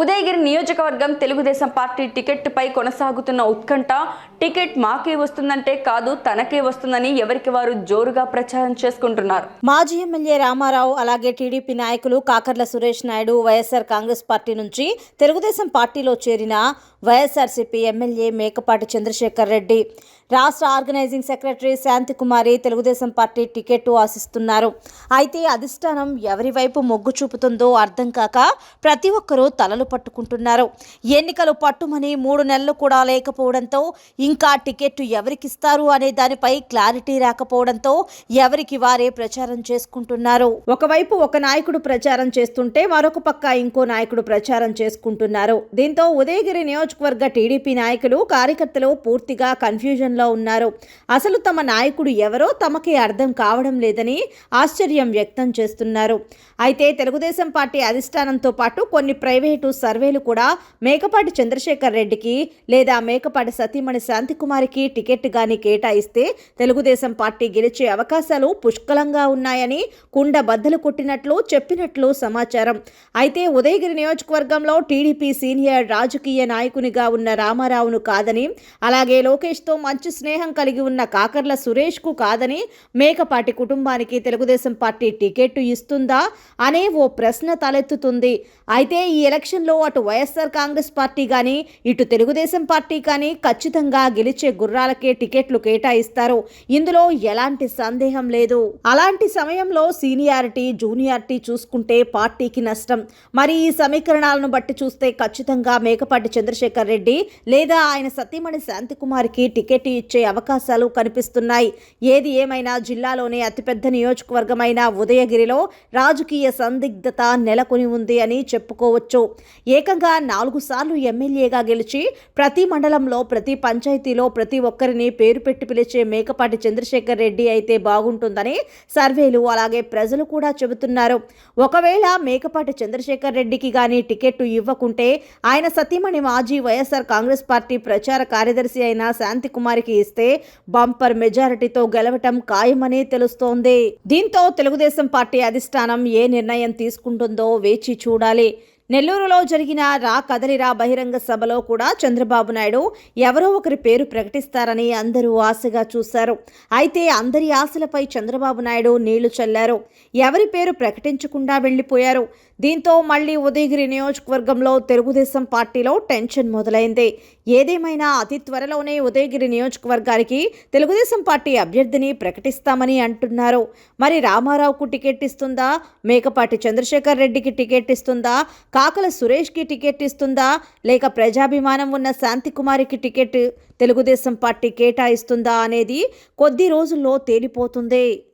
ఉదయగిరి నియోజకవర్గం తెలుగుదేశం పార్టీ టికెట్పై కొనసాగుతున్న ఉత్కంఠ టికెట్ మాకే వస్తుందంటే కాదు తనకే వస్తుందని ఎవరికి వారు జోరుగా ప్రచారం చేసుకుంటున్నారు. మాజీ ఎమ్మెల్యే రామారావు అలాగే టీడీపీ నాయకులు Kakarla Suresh Naidu YSR Congress party నుంచి తెలుగుదేశం పార్టీలో చేరిన వైఎస్ఆర్సీపీ ఎమ్మెల్యే మేకపాటి చంద్రశేఖర్ రెడ్డి. రాష్ట్ర organising secretary Shantikumari Telugu Desam party ticket ఆశిస్తున్నారు. అయితే అధిష్టానం ఎవరి వైపు మొగ్గు చూపుతుందో అర్థం కాక ప్రతి ఒక్కరూ తలలు పట్టుకుంటున్నారు. ఎన్నికలు పట్టుమని మూడు నెలలు కూడా లేకపోవడంతో ఇంకా టికెట్ ఎవరికిస్తారు అనే దానిపై క్లారిటీ రాకపోవడంతో ఎవరికి వారే ప్రచారం చేసుకుంటున్నారు. ఒకవైపు ఒక నాయకుడు ప్రచారం చేస్తుంటే మరొక పక్క ఇంకో నాయకుడు ప్రచారం చేసుకుంటున్నారు. దీంతో ఉదయగిరి నియోజకవర్గ టీడీపీ నాయకులు కార్యకర్తలు పూర్తిగా కన్ఫ్యూజన్లో ఉన్నారు. అసలు తమ నాయకుడు ఎవరో తమకే అర్థం కావడం లేదని ఆశ్చర్యం వ్యక్తం చేస్తున్నారు. అయితే తెలుగుదేశం పార్టీ అధిష్టానంతో పాటు కొన్ని ప్రైవేటు సర్వేలు కూడా మేకపాటి చంద్రశేఖర్ రెడ్డికి లేదా మేకపాటి సతీమణి శాంతికుమారికి టికెట్ గాని కేటాయిస్తే తెలుగుదేశం పార్టీ గెలిచే అవకాశాలు పుష్కలంగా ఉన్నాయని కుండ బద్దలు కొట్టినట్లు చెప్పినట్లు సమాచారం. అయితే ఉదయగిరి నియోజకవర్గంలో టీడీపీ సీనియర్ రాజకీయ నాయకునిగా ఉన్న రామారావును కాదని అలాగే లోకేష్తో మంచి స్నేహం కలిగి ఉన్న కాకర్ల సురేష్కు కాదని మేకపాటి కుటుంబానికి తెలుగుదేశం పార్టీ టికెట్ ఇస్తుందా అనే ఓ ప్రశ్న తలెత్తుతుంది. అయితే ఈ ఎలక్షన్ రాష్ట్రంలో అటు వైఎస్ఆర్ కాంగ్రెస్ పార్టీ కానీ ఇటు తెలుగుదేశం పార్టీ కానీ ఖచ్చితంగా గెలిచే గుర్రాలకే టికెట్లు కేటాయిస్తారు. ఇందులో ఎలాంటి సందేహం లేదు. అలాంటి సమయంలో సీనియారిటీ జూనియారిటీ చూసుకుంటే పార్టీకి నష్టం. మరి ఈ సమీకరణాలను బట్టి చూస్తే ఖచ్చితంగా మేకపాటి చంద్రశేఖర్ రెడ్డి లేదా ఆయన సతీమణి శాంతికుమార్కి టికెట్ ఇచ్చే అవకాశాలు కనిపిస్తున్నాయి. ఏది ఏమైనా జిల్లాలోనే అతిపెద్ద నియోజకవర్గమైన ఉదయగిరిలో రాజకీయ సందిగ్ధత నెలకొని ఉంది అని చెప్పుకోవచ్చు. ఏకంగా నాలుగు సార్లు ఎమ్మెల్యేగా గెలిచి ప్రతి మండలంలో ప్రతి పంచాయతీలో ప్రతి ఒక్కరిని పేరు పెట్టి పిలిచే మేకపాటి చంద్రశేఖర్ రెడ్డి అయితే బాగుంటుందని సర్వేలు అలాగే ప్రజలు కూడా చెబుతున్నారు. ఒకవేళ మేకపాటి చంద్రశేఖర్ రెడ్డికి కానీ టికెట్ ఇవ్వకుంటే ఆయన సతీమణి మాజీ వైఎస్ఆర్ కాంగ్రెస్ పార్టీ ప్రచార కార్యదర్శి అయిన శాంతి కుమారికి ఇస్తే బంపర్ మెజారిటీతో గెలవటం ఖాయమని తెలుస్తోంది. దీంతో తెలుగుదేశం పార్టీ అధిష్టానం ఏ నిర్ణయం తీసుకుంటుందో వేచి చూడాలి. నెల్లూరులో జరిగిన రా కదలిరా బహిరంగ సభలో కూడా చంద్రబాబు నాయుడు ఎవరో ఒకరి పేరు ప్రకటిస్తారని అందరూ ఆశగా చూశారు. అయితే అందరి ఆశలపై చంద్రబాబు నాయుడు నీళ్ళు చల్లారు. ఎవరి పేరు ప్రకటించకుండా వెళ్ళిపోయారు దీంతో మళ్ళీ ఉదయగిరి నియోజకవర్గంలో తెలుగుదేశం పార్టీలో టెన్షన్ మొదలైంది. ఏదేమైనా అతి త్వరలోనే ఉదయగిరి నియోజకవర్గానికి తెలుగుదేశం పార్టీ అభ్యర్థిని ప్రకటిస్తామని అంటున్నారు. మరి రామారావుకు టికెట్ ఇస్తుందా? మేకపాటి చంద్రశేఖర్ రెడ్డికి టికెట్ ఇస్తుందా? కాకల సురేష్కి టికెట్ ఇస్తుందా? లేక ప్రజాభిమానం ఉన్న శాంతికుమారికి టికెట్ తెలుగుదేశం పార్టీ కేటాయిస్తుందా అనేది కొద్ది రోజుల్లో తేలిపోతుంది.